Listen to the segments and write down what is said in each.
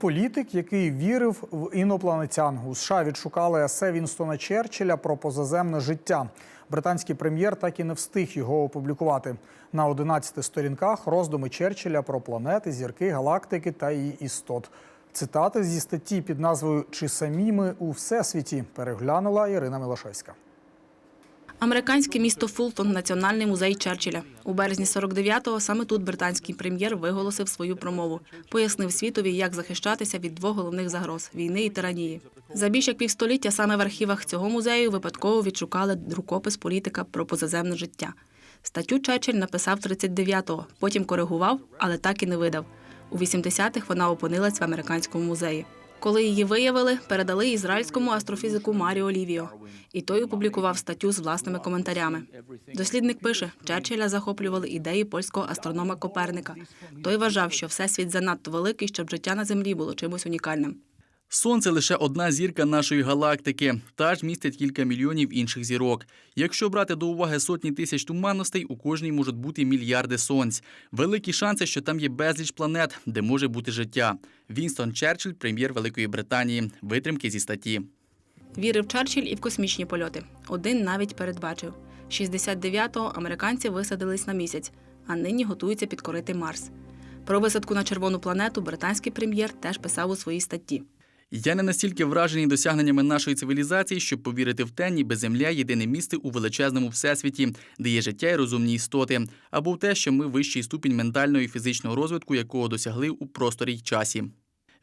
Політик, який вірив в інопланетян, у США відшукали есе Вінстона Черчилля про позаземне життя. Британський прем'єр так і не встиг його опублікувати. На 11 сторінках роздуми Черчилля про планети, зірки, галактики та її істот. Цитати зі статті під назвою Чи самі ми у всесвіті переглянула Ірина Милошевська. Американське місто Фултон – національний музей Черчилля. У березні 49-го саме тут британський прем'єр виголосив свою промову. Пояснив світові, як захищатися від двох головних загроз – війни і тиранії. За більш як півстоліття саме в архівах цього музею випадково відшукали рукопис політика про позаземне життя. Статтю Черчилль написав 39-го, потім коригував, але так і не видав. У 80-х вона опинилась в американському музеї. Коли її виявили, передали ізраїльському астрофізику Маріо Лівіо. І той опублікував статтю з власними коментарями. Дослідник пише, Черчилля захоплювали ідеї польського астронома Коперника. Той вважав, що всесвіт занадто великий, щоб життя на землі було чимось унікальним. Сонце лише одна зірка нашої галактики, та ж містить кілька мільйонів інших зірок. Якщо брати до уваги сотні тисяч туманностей, у кожній можуть бути мільярди сонць. Великі шанси, що там є безліч планет, де може бути життя. Вінстон Черчилль, прем'єр Великої Британії. Витримки зі статті. Вірив Черчилль і в космічні польоти. Один навіть передбачив. 69-го американці висадились на місяць, а нині готуються підкорити Марс. Про висадку на червону планету британський прем'єр теж писав у своїй статті. Я не настільки вражений досягненнями нашої цивілізації, щоб повірити в те, ніби земля єдине місце у величезному всесвіті, де є життя і розумні істоти, або в те, що ми вищий ступінь ментального і фізичного розвитку, якого досягли у просторі й часі.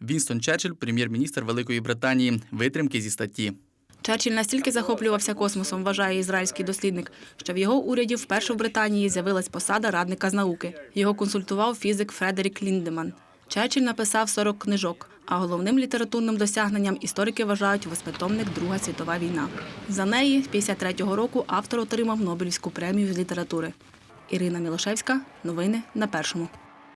Вінстон Черчилль, прем'єр-міністр Великої Британії. Витримки зі статті. Черчилль настільки захоплювався космосом, вважає ізраїльський дослідник, що в його уряді вперше в Британії з'явилась посада радника з науки. Його консультував фізик Фредерік Ліндеман. Черчилль написав 40 книжок, а головним літературним досягненням історики вважають воспитомник Друга світова війна. За неї 53-го року автор отримав Нобелівську премію з літератури. Ірина Мілошевська. Новини на першому.